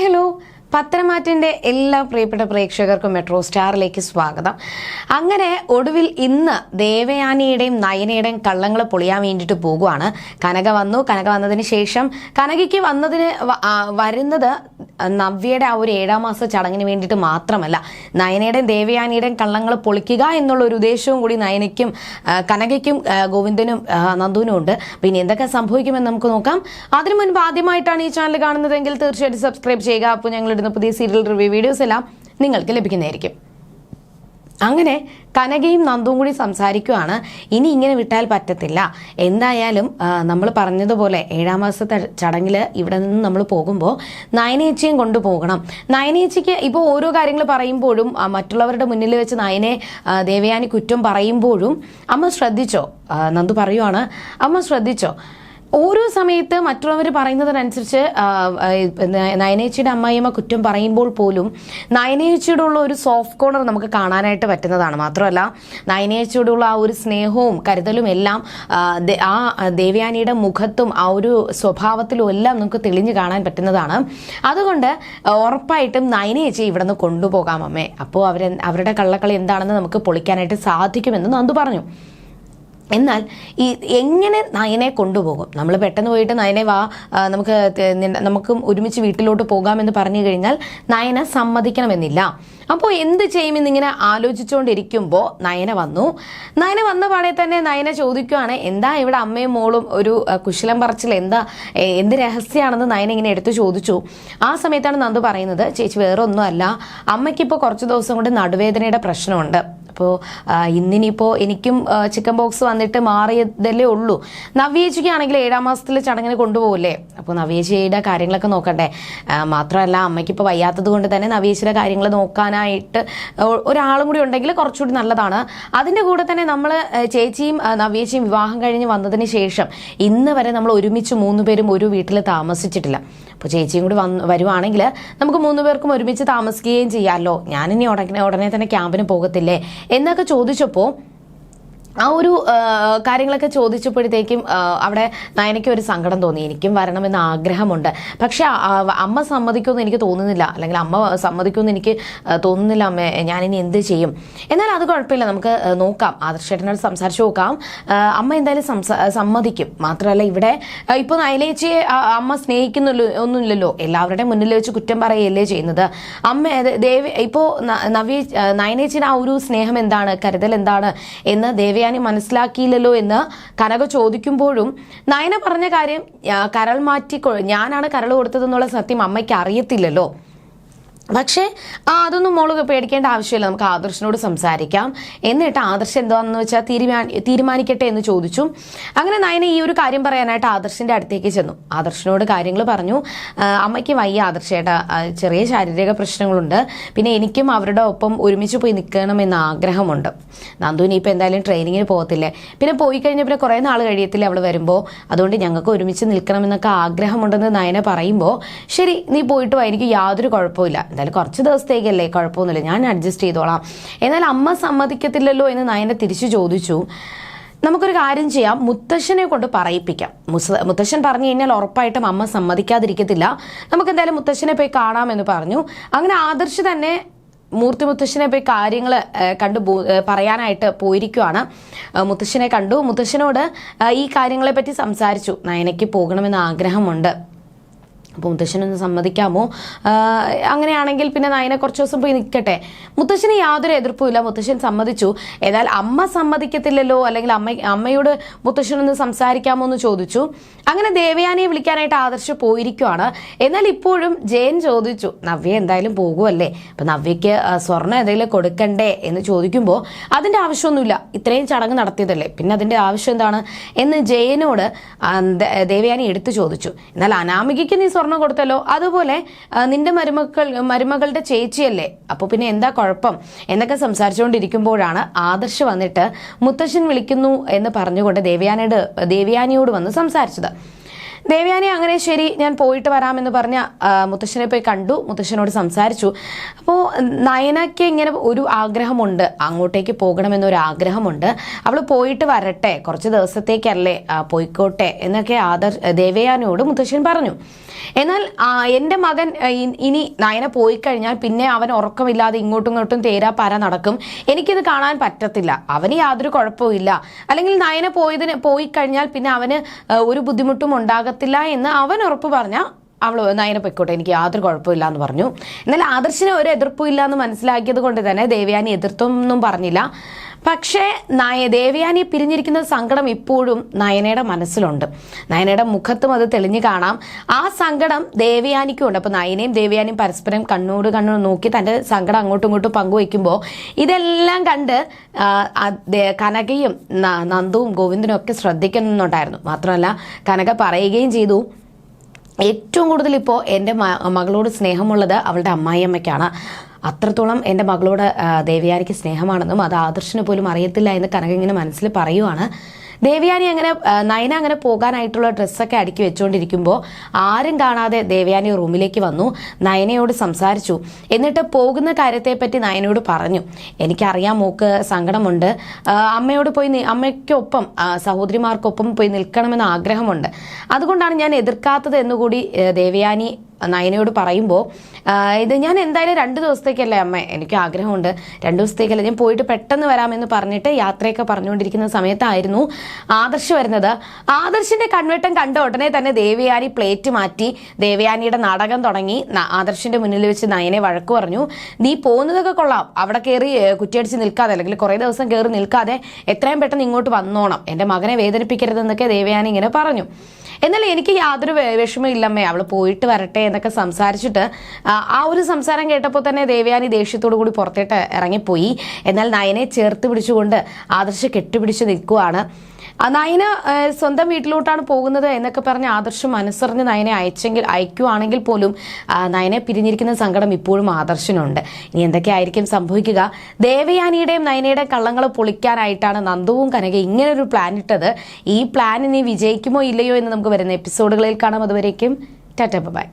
Hi hello. പത്രമാറ്റിന്റെ എല്ലാ പ്രിയപ്പെട്ട പ്രേക്ഷകർക്കും മെട്രോ സ്റ്റാറിലേക്ക് സ്വാഗതം. അങ്ങനെ ഒടുവിൽ ഇന്ന് ദേവയാനിയുടെയും നയനയുടെയും കള്ളങ്ങൾ പൊളിയാൻ വേണ്ടിയിട്ട് പോകുവാണ്. കനക വന്നു. കനക വന്നതിന് ശേഷം കനകയ്ക്ക് വന്നതിന് വരുന്നത് നവ്യയുടെ ആ ഒരു ഏഴാം മാസ ചടങ്ങിന് വേണ്ടിയിട്ട് മാത്രമല്ല നയനയുടെയും ദേവയാനിയുടെയും കള്ളങ്ങൾ പൊളിക്കുക എന്നുള്ള ഒരു ഉദ്ദേശവും കൂടി നയനയ്ക്കും കനകയ്ക്കും ഗോവിന്ദനും നന്ദുവിനും ഉണ്ട്. പിന്നെ എന്തൊക്കെ സംഭവിക്കുമെന്ന് നമുക്ക് നോക്കാം. അതിനു മുൻപ് ആദ്യമായിട്ടാണ് ഈ ചാനൽ കാണുന്നതെങ്കിൽ തീർച്ചയായിട്ടും സബ്സ്ക്രൈബ് ചെയ്യുക. അപ്പോൾ ഞങ്ങളിടുന്ന പുതിയ സീരിയൽ റിവ്യൂ വീഡിയോസ് എല്ലാം നിങ്ങൾക്ക് ലഭിക്കുന്നതായിരിക്കും. അങ്ങനെ കനകയും നന്ദും കൂടി സംസാരിക്കുവാണ്. ഇനി ഇങ്ങനെ വിട്ടാൽ പറ്റത്തില്ല. എന്തായാലും നമ്മൾ പറഞ്ഞതുപോലെ ഏഴാം മാസത്തെ ചടങ്ങിൽ ഇവിടെ നിന്ന് നമ്മൾ പോകുമ്പോൾ നയനേച്ചിയും കൊണ്ടുപോകണം. നയനേച്ചിക്ക് ഇപ്പോൾ ഓരോ കാര്യങ്ങൾ പറയുമ്പോഴും മറ്റുള്ളവരുടെ മുന്നിൽ വെച്ച് നയനെ ദേവയാനി കുറ്റം പറയുമ്പോഴും അമ്മ ശ്രദ്ധിച്ചോ? നന്ദു പറയുവാണ് അമ്മ ശ്രദ്ധിച്ചോ? ഓരോ സമയത്ത് മറ്റുള്ളവർ പറയുന്നതിനനുസരിച്ച് നയനേച്ചിയുടെ അമ്മായിയമ്മ കുറ്റം പറയുമ്പോൾ പോലും നയനേച്ചിയോടുള്ള ഒരു സോഫ്റ്റ് കോർണർ നമുക്ക് കാണാനായിട്ട് പറ്റുന്നതാണ്. മാത്രമല്ല നയനേച്ചിയോടുള്ള ആ ഒരു സ്നേഹവും കരുതലും എല്ലാം ആ ദേവയാനിയുടെ മുഖത്തും ആ ഒരു സ്വഭാവത്തിലും എല്ലാം നമുക്ക് തെളിഞ്ഞു കാണാൻ പറ്റുന്നതാണ്. അതുകൊണ്ട് ഉറപ്പായിട്ടും നയനേച്ചി ഇവിടെ നിന്ന് കൊണ്ടുപോകാം അമ്മേ. അപ്പോൾ അവർ അവരുടെ കള്ളക്കളി എന്താണെന്ന് നമുക്ക് പൊളിക്കാനായിട്ട് സാധിക്കുമെന്ന് നന്ദു പറഞ്ഞു. എന്നാൽ ഈ എങ്ങനെ നയനെ കൊണ്ടുപോകും? നമ്മൾ പെട്ടെന്ന് പോയിട്ട് നയനെ വാ നമുക്ക് നമുക്കും ഒരുമിച്ച് വീട്ടിലോട്ട് പോകാമെന്ന് പറഞ്ഞു കഴിഞ്ഞാൽ നയന സമ്മതിക്കണമെന്നില്ല. അപ്പോൾ എന്ത് ചെയ്യുമെന്നിങ്ങനെ ആലോചിച്ചുകൊണ്ടിരിക്കുമ്പോൾ നയന വന്നു. നയന വന്ന പാടെ തന്നെ നയന ചോദിക്കുകയാണ് എന്താ ഇവിടെ അമ്മയും മോളും ഒരു കുശലം പറച്ചിൽ? എന്താ എന്ത് രഹസ്യമാണെന്ന് നയന ഇങ്ങനെ എടുത്തു ചോദിച്ചു? ആ സമയത്താണ് നന്ദു പറയുന്നത് ചേച്ചി വേറെ ഒന്നുമല്ല അമ്മയ്ക്കിപ്പോൾ കുറച്ച് ദിവസം കൊണ്ട് നടുവേദനയുടെ പ്രശ്നമുണ്ട്. അപ്പോൾ ഇന്നിനിപ്പോൾ എനിക്കും ചിക്കൻ ബോക്സ് വന്നിട്ട് മാറിയതല്ലേ ഉള്ളൂ. നവ്യേച്ചിക്കാണെങ്കിൽ ഏഴാം മാസത്തിൽ ചടങ്ങിന് കൊണ്ടുപോകില്ലേ അപ്പോൾ നവ്യേച്ചിയുടെ കാര്യങ്ങളൊക്കെ നോക്കണ്ടേ? മാത്രമല്ല അമ്മയ്ക്ക് ഇപ്പോൾ വയ്യാത്തത് കൊണ്ട് തന്നെ നവ്യേച്ചിയുടെ കാര്യങ്ങൾ നോക്കാനായിട്ട് ഒരാളും കൂടി ഉണ്ടെങ്കിൽ കുറച്ചുകൂടി നല്ലതാണ്. അതിന്റെ കൂടെ തന്നെ നമ്മൾ ചേച്ചിയും നവ്യേച്ചിയും വിവാഹം കഴിഞ്ഞ് വന്നതിന് ശേഷം ഇന്ന് വരെ നമ്മൾ ഒരുമിച്ച് മൂന്ന് പേരും ഒരു വീട്ടിൽ താമസിച്ചിട്ടില്ല. അപ്പോൾ ചേച്ചിയും കൂടി വന്ന് വരുവാണെങ്കിൽ നമുക്ക് മൂന്ന് പേർക്കും ഒരുമിച്ച് താമസിക്കുകയും ചെയ്യാമല്ലോ ഞാനിനി ഉടനെ ഉടനെ തന്നെ ക്യാമ്പിന് പോകത്തില്ലേ? എന്നൊക്കെ ചോദിച്ചപ്പോൾ ആ ഒരു കാര്യങ്ങളൊക്കെ ചോദിച്ചപ്പോഴത്തേക്കും അവിടെ നയനയ്ക്ക് ഒരു സങ്കടം തോന്നി. എനിക്കും വരണമെന്ന് ആഗ്രഹമുണ്ട്. പക്ഷെ അമ്മ സമ്മതിക്കുമെന്ന് എനിക്ക് തോന്നുന്നില്ല. അല്ലെങ്കിൽ അമ്മ സമ്മതിക്കുമെന്ന് എനിക്ക് തോന്നുന്നില്ല അമ്മ. ഞാനിനി എന്ത് ചെയ്യും? എന്നാൽ അത് കുഴപ്പമില്ല. നമുക്ക് നോക്കാം. ആദർശേട്ടനോട് സംസാരിച്ചു നോക്കാം. അമ്മ എന്തായാലും സമ്മതിക്കും. മാത്രമല്ല ഇവിടെ ഇപ്പോൾ നയനേച്ചിയെ അമ്മ സ്നേഹിക്കുന്നില്ല ഒന്നുമില്ലല്ലോ. എല്ലാവരുടെയും മുന്നിൽ വെച്ച് കുറ്റം പറയുകയല്ലേ ചെയ്യുന്നത്. അമ്മ ദേവി ഇപ്പോൾ നവ്യ നയനേച്ചിന് ആ ഒരു സ്നേഹം എന്താണ്? കരുതൽ എന്താണ്? എന്ന് ദേവയാനി മനസ്സിലാക്കിയില്ലല്ലോ എന്ന് കനക ചോദിക്കുമ്പോഴും നയന പറഞ്ഞ കാര്യം കരൾ മാറ്റി ഞാനാണ് കരൾ കൊടുത്തതെന്നുള്ള സത്യം അമ്മയ്ക്ക് അറിയത്തില്ലല്ലോ. പക്ഷേ ആ അതൊന്നും മോൾ പേടിക്കേണ്ട ആവശ്യമില്ല. നമുക്ക് ആദർശനോട് സംസാരിക്കാം. എന്നിട്ട് ആദർശ് എന്താണെന്ന് വെച്ചാൽ തീരുമാനി തീരുമാനിക്കട്ടെ എന്ന് ചോദിച്ചു. അങ്ങനെ നയന ഈ ഒരു കാര്യം പറയാനായിട്ട് ആദർശിന്റെ അടുത്തേക്ക് ചെന്നു. ആദർശനോട് കാര്യങ്ങൾ പറഞ്ഞു. അമ്മയ്ക്ക് വയ്യ ആദർശയുടെ ചെറിയ ശാരീരിക പ്രശ്നങ്ങളുണ്ട്. പിന്നെ എനിക്കും അവരുടെ ഒപ്പം ഒരുമിച്ച് പോയി നിൽക്കണമെന്ന് ആഗ്രഹമുണ്ട്. നന്ദുവിന് ഇപ്പോൾ എന്തായാലും ട്രെയിനിങ്ങിന് പോകത്തില്ലേ? പിന്നെ പോയി കഴിഞ്ഞാൽ പിന്നെ കുറേ നാൾ കഴിയത്തില്ലേ അവൾ വരുമ്പോൾ അതുകൊണ്ട് ഞങ്ങൾക്ക് ഒരുമിച്ച് നിൽക്കണമെന്നൊക്കെ ആഗ്രഹമുണ്ടെന്ന് നയന പറയുമ്പോൾ ശരി നീ പോയിട്ട് എനിക്ക് യാതൊരു കുഴപ്പമില്ല എന്തായാലും കുറച്ച് ദിവസത്തേക്കല്ലേ കുഴപ്പമൊന്നുമില്ല. ഞാൻ അഡ്ജസ്റ്റ് ചെയ്തോളാം. എന്നാൽ അമ്മ സമ്മതിക്കത്തില്ലല്ലോ എന്ന് നയനെ തിരിച്ചു ചോദിച്ചു. നമുക്കൊരു കാര്യം ചെയ്യാം. മുത്തശ്ശനെ കൊണ്ട് പറയിപ്പിക്കാം. മുത്തശ്ശൻ പറഞ്ഞു കഴിഞ്ഞാൽ ഉറപ്പായിട്ടും അമ്മ സമ്മതിക്കാതിരിക്കത്തില്ല. നമുക്ക് എന്തായാലും മുത്തശ്ശനെ പോയി കാണാമെന്ന് പറഞ്ഞു. അങ്ങനെ ആദർശ് തന്നെ മൂർത്തി മുത്തശ്ശനെ പോയി കാര്യങ്ങൾ കണ്ടു പറയാനായിട്ട് പോയിരിക്കുവാണ്. മുത്തശ്ശനെ കണ്ടു. മുത്തശ്ശനോട് ഈ കാര്യങ്ങളെ പറ്റി സംസാരിച്ചു. നയനയ്ക്ക് പോകണമെന്ന് ആഗ്രഹമുണ്ട്. മുത്തശ്ശനൊന്ന് സമ്മതിക്കാമോ? അങ്ങനെയാണെങ്കിൽ പിന്നെ നയനെ കുറച്ച് ദിവസം പോയി നിൽക്കട്ടെ മുത്തശ്ശന് യാതൊരു എതിർപ്പുമില്ല മുത്തശ്ശൻ സമ്മതിച്ചു. എന്നാൽ അമ്മ സമ്മതിക്കത്തില്ലല്ലോ? അല്ലെങ്കിൽ അമ്മ അമ്മയോട് മുത്തശ്ശനൊന്ന് സംസാരിക്കാമോ എന്ന് ചോദിച്ചു. അങ്ങനെ ദേവയാനിയെ വിളിക്കാനായിട്ട് ആദർശ് പോയിരിക്കുവാണ്. എന്നാൽ ഇപ്പോഴും ജയൻ ചോദിച്ചു നവ്യ എന്തായാലും പോകുമല്ലേ അപ്പം നവ്യയ്ക്ക് സ്വർണം സ്വർണം എന്തെങ്കിലും കൊടുക്കണ്ടേ? എന്ന് ചോദിക്കുമ്പോൾ അതിന്റെ ആവശ്യമൊന്നുമില്ല. ഇത്രയും ചടങ്ങ് നടത്തിയതല്ലേ? പിന്നെ അതിന്റെ ആവശ്യം എന്താണ്? എന്ന് ജയനോട് ദേവയാനി എടുത്തു ചോദിച്ചു. എന്നാൽ അനാമികയ്ക്ക് നീ സ്വർണം കൊടുത്തല്ലോ അതുപോലെ നിന്റെ മരുമക്കൾ മരുമകളുടെ ചേച്ചിയല്ലേ? അപ്പോൾ പിന്നെ എന്താ കുഴപ്പം? എന്നൊക്കെ സംസാരിച്ചുകൊണ്ടിരിക്കുമ്പോഴാണ് ആദർശ് വന്നിട്ട് മുത്തശ്ശൻ വിളിക്കുന്നു എന്ന് പറഞ്ഞുകൊണ്ട് ദേവയാനിയോട് ദേവയാനിയോട് വന്ന് സംസാരിച്ചത്. ദേവയാനി അങ്ങനെ ശരി ഞാൻ പോയിട്ട് വരാമെന്ന് പറഞ്ഞ മുത്തശ്ശനെ പോയി കണ്ടു. മുത്തശ്ശനോട് സംസാരിച്ചു. അപ്പോൾ നയനയ്ക്ക് ഇങ്ങനെ ഒരു ആഗ്രഹമുണ്ട്. അങ്ങോട്ടേക്ക് പോകണമെന്നൊരു ആഗ്രഹമുണ്ട്. അവൾ പോയിട്ട് വരട്ടെ. കുറച്ച് ദിവസത്തേക്കല്ലേ പോയിക്കോട്ടെ. എന്നൊക്കെ ആദർ ദേവയാനിയോട് മുത്തശ്ശൻ പറഞ്ഞു. എന്നാൽ എന്റെ മകൻ ഇനി നയന പോയി കഴിഞ്ഞാൽ പിന്നെ അവൻ ഉറക്കമില്ലാതെ ഇങ്ങോട്ടും ഇങ്ങോട്ടും തേരാ പാര നടക്കും. എനിക്കിത് കാണാൻ പറ്റത്തില്ല. അവന് യാതൊരു കുഴപ്പമില്ല അല്ലെങ്കിൽ നയന പോയതിന് പോയി കഴിഞ്ഞാൽ പിന്നെ അവന് ഒരു ബുദ്ധിമുട്ടും ഉണ്ടാകത്തില്ല എന്ന് അവൻ ഉറപ്പ് പറഞ്ഞാൽ അവൾ നയന പൊയ്ക്കോട്ടെ എനിക്ക് യാതൊരു കുഴപ്പമില്ല എന്ന് പറഞ്ഞു. എന്നാൽ ആദർശിന് ഒരു എതിർപ്പും ഇല്ല എന്ന് മനസ്സിലാക്കിയത് കൊണ്ട് തന്നെ ദേവയാനി എതിർത്തൊന്നും പറഞ്ഞില്ല. പക്ഷേ നയ ദേവയാനി പിരിഞ്ഞിരിക്കുന്ന സങ്കടം ഇപ്പോഴും നയനയുടെ മനസ്സിലുണ്ട്. നയനയുടെ മുഖത്തും അത് തെളിഞ്ഞു കാണാം. ആ സങ്കടം ദേവയാനിക്കും ഉണ്ട്. അപ്പൊ നയനയും ദേവയാനിയും പരസ്പരം കണ്ണൂട് കണ്ണൂർ നോക്കി തന്റെ സങ്കടം അങ്ങോട്ടും ഇങ്ങോട്ടും പങ്കുവയ്ക്കുമ്പോൾ ഇതെല്ലാം കണ്ട് കനകയും നന്ദുവും ഗോവിന്ദനും ഒക്കെ ശ്രദ്ധിക്കുന്നുണ്ടായിരുന്നു. മാത്രമല്ല കനക പറയുകയും ചെയ്തു ഏറ്റവും കൂടുതൽ ഇപ്പോൾ എന്റെ മകളോട് സ്നേഹമുള്ളത് അവളുടെ അമ്മായിയമ്മയ്ക്കാണ്. അത്രത്തോളം എന്റെ മകളോട് ദേവയാനിക്ക് സ്നേഹമാണെന്നും അത് ആദർശന് പോലും അറിയത്തില്ല എന്ന് കനക ഇങ്ങനെ മനസ്സിൽ പറയുവാണ്. ദേവയാനി അങ്ങനെ നയന അങ്ങനെ പോകാനായിട്ടുള്ള ഡ്രസ്സൊക്കെ അടുക്കി വെച്ചുകൊണ്ടിരിക്കുമ്പോൾ ആരും കാണാതെ ദേവയാനി റൂമിലേക്ക് വന്നു നയനയോട് സംസാരിച്ചു. എന്നിട്ട് പോകുന്ന കാര്യത്തെപ്പറ്റി നയനയോട് പറഞ്ഞു. എനിക്കറിയാം മോക്ക് സങ്കടമുണ്ട്. അമ്മയോട് പോയി അമ്മയ്ക്കൊപ്പം സഹോദരിമാർക്കൊപ്പം പോയി നിൽക്കണമെന്ന് ആഗ്രഹമുണ്ട്. അതുകൊണ്ടാണ് ഞാൻ എതിർക്കാത്തത് എന്നുകൂടി ദേവയാനി നയനയോട് പറയുമ്പോൾ ഇത് ഞാൻ എന്തായാലും രണ്ട് ദിവസത്തേക്കല്ലേ അമ്മ എനിക്ക് ആഗ്രഹമുണ്ട്. രണ്ട് ദിവസത്തേക്കല്ലേ ഞാൻ പോയിട്ട് പെട്ടെന്ന് വരാമെന്ന് പറഞ്ഞിട്ട് യാത്രയൊക്കെ പറഞ്ഞുകൊണ്ടിരിക്കുന്ന സമയത്തായിരുന്നു ആദർശ് വരുന്നത്. ആദർശിന്റെ കൺവെട്ടം കണ്ട ഉടനെ തന്നെ ദേവയാനി പ്ലേറ്റ് മാറ്റി ദേവയാനിയുടെ നാടകം തുടങ്ങി. ആദർശിന്റെ മുന്നിൽ വെച്ച് നയനെ വഴക്ക് പറഞ്ഞു നീ പോകുന്നതൊക്കെ കൊള്ളാം. അവിടെ കയറി കുറ്റിയടിച്ച് നിൽക്കാതെ അല്ലെങ്കിൽ കുറേ ദിവസം കയറി നിൽക്കാതെ എത്രയും പെട്ടെന്ന് ഇങ്ങോട്ട് വന്നോണം. എന്റെ മകനെ വേദനിപ്പിക്കരുതെന്നൊക്കെ ദേവയാനി ഇങ്ങനെ പറഞ്ഞു. എന്നാൽ എനിക്ക് യാതൊരു വിഷമം വിഷമമില്ലമ്മേ അവൾ പോയിട്ട് വരട്ടെ എന്നൊക്കെ സംസാരിച്ചിട്ട് ആ, ഒരു സംസാരം കേട്ടപ്പോൾ തന്നെ ദേവയാനി ദേഷ്യത്തോടു കൂടി പുറത്തേട്ട് ഇറങ്ങിപ്പോയി. എന്നാൽ നയനെ ചേർത്ത് പിടിച്ചുകൊണ്ട് ആദർശ് കെട്ടുപിടിച്ച് നിൽക്കുവാണ്. നയന സ്വന്തം വീട്ടിലോട്ടാണ് പോകുന്നത് എന്നൊക്കെ പറഞ്ഞ് ആദർശ് മനസ്സറിഞ്ഞ് നയനെ അയച്ചെങ്കിൽ അയക്കുവാണെങ്കിൽ പോലും നയനെ പിരിഞ്ഞിരിക്കുന്ന സങ്കടം ഇപ്പോഴും ആദർശനുണ്ട്. ഇനി എന്തൊക്കെയായിരിക്കും സംഭവിക്കുക? ദേവയാനിയുടെയും നയനയുടെയും കള്ളങ്ങൾ പൊളിക്കാനായിട്ടാണ് നന്ദുവും കനക ഇങ്ങനെ ഒരു പ്ലാൻ ഇട്ടത്. ഈ പ്ലാൻ ഇനി വിജയിക്കുമോ ഇല്ലയോ എന്ന് നമുക്ക് വരുന്ന എപ്പിസോഡുകളിൽ കാണാം. അതുവരേക്കും ടാറ്റ ബൈ.